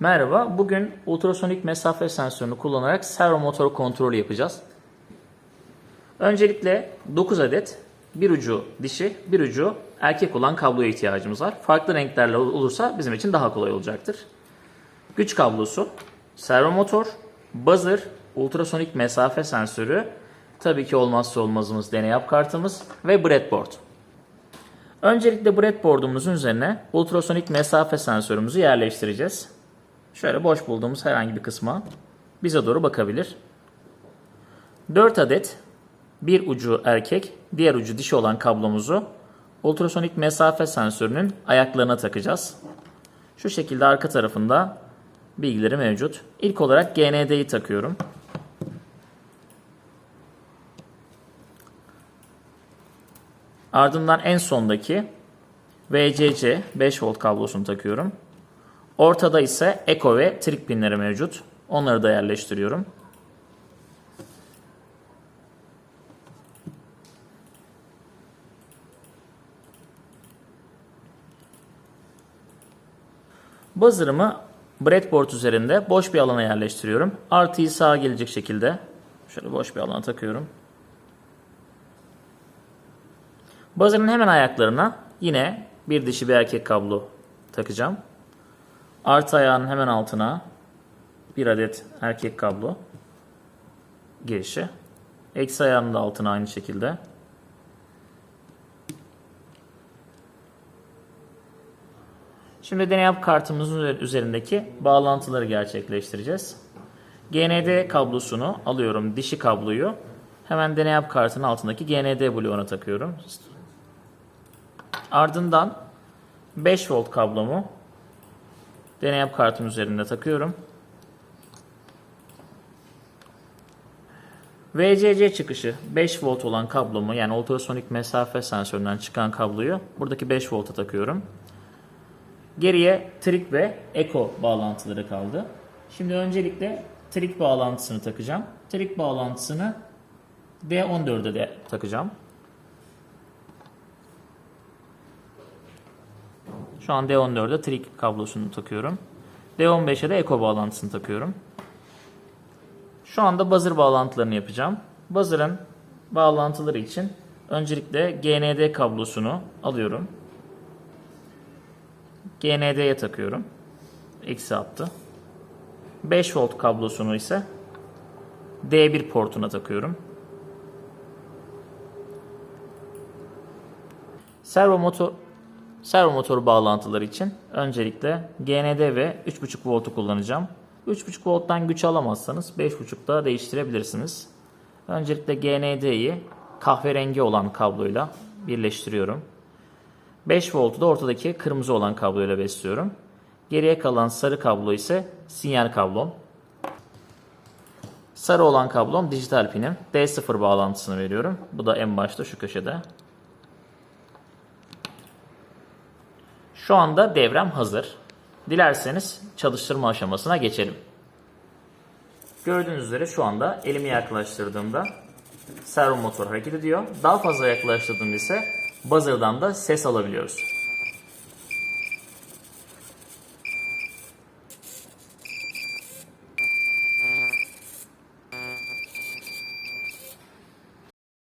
Merhaba, bugün ultrasonik mesafe sensörünü kullanarak servo motor kontrolü yapacağız. Öncelikle 9 adet bir ucu dişi, bir ucu erkek olan kabloya ihtiyacımız var. Farklı renklerle olursa bizim için daha kolay olacaktır. Güç kablosu, servo motor, buzzer, ultrasonik mesafe sensörü, tabii ki olmazsa olmazımız deney yap kartımız ve breadboard. Öncelikle breadboard'umuzun üzerine ultrasonik mesafe sensörümüzü yerleştireceğiz. Şöyle boş bulduğumuz herhangi bir kısma bize doğru bakabilir. 4 adet bir ucu erkek, diğer ucu dişi olan kablomuzu ultrasonik mesafe sensörünün ayaklarına takacağız. Şu şekilde arka tarafında bilgileri mevcut. İlk olarak GND'yi takıyorum. Ardından en sondaki VCC 5 volt kablosunu takıyorum. Ortada ise Eco ve trik pinleri mevcut. Onları da yerleştiriyorum. Buzzer'ımı breadboard üzerinde boş bir alana yerleştiriyorum. Artıyı sağa gelecek şekilde şöyle boş bir alana takıyorum. Buzzer'ın hemen ayaklarına yine bir dişi bir erkek kablo takacağım. Artı ayağının hemen altına bir adet erkek kablo girişi. Eksi ayağının da altına aynı şekilde. Şimdi deney kartımızın üzerindeki bağlantıları gerçekleştireceğiz. GND kablosunu alıyorum. Dişi kabloyu hemen deney kartının altındaki GND bloğuna takıyorum. Ardından 5 volt kablomu deney yap kartım üzerinde takıyorum. VCC çıkışı 5 volt olan kablomu yani ultrasonik mesafe sensöründen çıkan kabloyu buradaki 5 volta takıyorum. Geriye trik ve eco bağlantıları kaldı. Şimdi öncelikle trik bağlantısını takacağım. Trik bağlantısını D14'e de takacağım. Şu an D14'e trik kablosunu takıyorum. D15'e de eco bağlantısını takıyorum. Şu anda buzzer bağlantılarını yapacağım. Buzzer'ın bağlantıları için öncelikle GND kablosunu alıyorum. GND'ye takıyorum. Eksi attı. 5 volt kablosunu ise D1 portuna takıyorum. Servo motor servo motoru bağlantıları için öncelikle GND ve 3.5 voltu kullanacağım. 3.5 volttan güç alamazsanız 5.5'da değiştirebilirsiniz. Öncelikle GND'yi kahverengi olan kabloyla birleştiriyorum. 5 voltu da ortadaki kırmızı olan kabloyla besliyorum. Geriye kalan sarı kablo ise sinyal kablom. Sarı olan kablom dijital pinim. D0 bağlantısını veriyorum. Bu da en başta şu köşede. Şu anda devrem hazır. Dilerseniz çalıştırma aşamasına geçelim. Gördüğünüz üzere şu anda elimi yaklaştırdığımda servo motor hareket ediyor. Daha fazla yaklaştırdığımda ise buzzer'dan da ses alabiliyoruz.